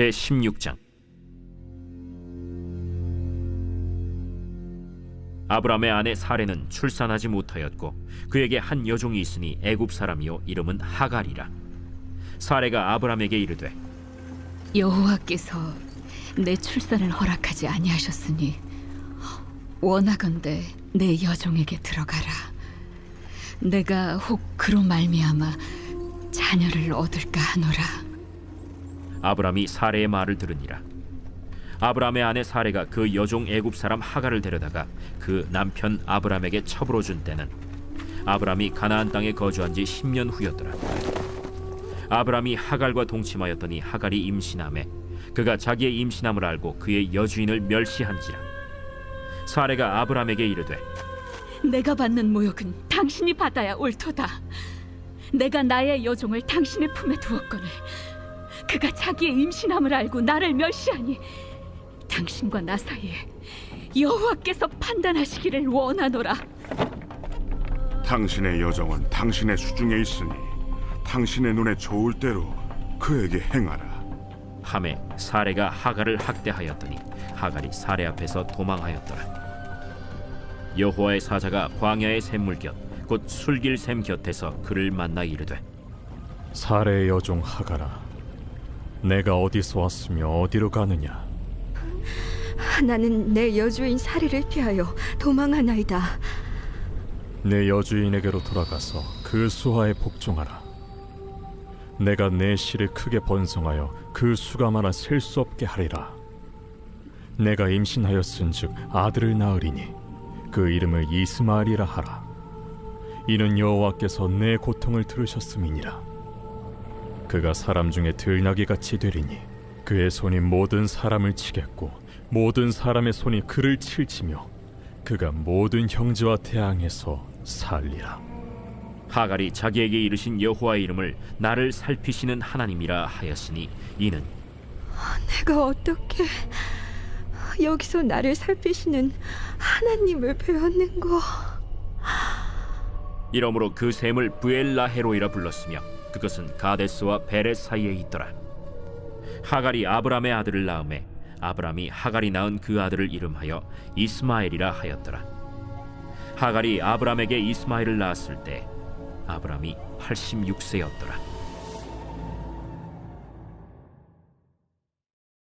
제 16장 아브라함의 아내 사레는 출산하지 못하였고 그에게 한 여종이 있으니 애굽 사람이요 이름은 하갈이라 사레가 아브라함에게 이르되 여호와께서 내 출산을 허락하지 아니하셨으니 원하건대 내 여종에게 들어가라. 내가 혹 그로 말미암아 자녀를 얻을까 하노라. 아브라함이 사레의 말을 들으니라. 아브라함의 아내 사레가 그 여종 애굽 사람 하갈을 데려다가 그 남편 아브라함에게 첩으로 준 때는 아브라함이 가나안 땅에 거주한 지 10년 후였더라. 아브라함이 하갈과 동침하였더니 하갈이 임신함에 그가 자기의 임신함을 알고 그의 여주인을 멸시한지라. 사레가 아브라함에게 이르되 내가 받는 모욕은 당신이 받아야 옳도다. 내가 나의 여종을 당신의 품에 두었거늘 그가 자기의 임신함을 알고 나를 멸시하니 당신과 나 사이에 여호와께서 판단하시기를 원하노라. 당신의 여정은 당신의 수중에 있으니 당신의 눈에 좋을 대로 그에게 행하라. 함에 사레가 하갈을 학대하였더니 하갈이 사레 앞에서 도망하였더라. 여호와의 사자가 광야의 샘물 곁 곧 술길 샘 곁에서 그를 만나 이르되 사례의 여종 하가라 내가 어디서 왔으며 어디로 가느냐? 나는 내 여주인 사리를 피하여 도망하나이다. 내 여주인에게로 돌아가서 그 수하에 복종하라. 내가 내 씨를 크게 번성하여 그 수가 많아 셀 수 없게 하리라. 내가 임신하였은즉 아들을 낳으리니 그 이름을 이스마엘이라 하라. 이는 여호와께서 내 고통을 들으셨음이니라 그가 사람 중에 들나귀 같이 되리니 그의 손이 모든 사람을 치겠고 모든 사람의 손이 그를 칠지며 그가 모든 형제와 대항해서 살리라 하갈이 자기에게 이르신 여호와의 이름을 나를 살피시는 하나님이라 하였으니 이는 내가 어떻게 여기서 나를 살피시는 하나님을 배웠는고? 이러므로 그 샘을 부엘라헤로이라 불렀으며 그것은 가데스와 베레 사이에 있더라. 하갈이 아브람의 아들을 낳음에 아브람이 하갈이 낳은 그 아들을 이름하여 이스마엘이라 하였더라. 하갈이 아브람에게 이스마엘을 낳았을 때 아브람이 86세였더라.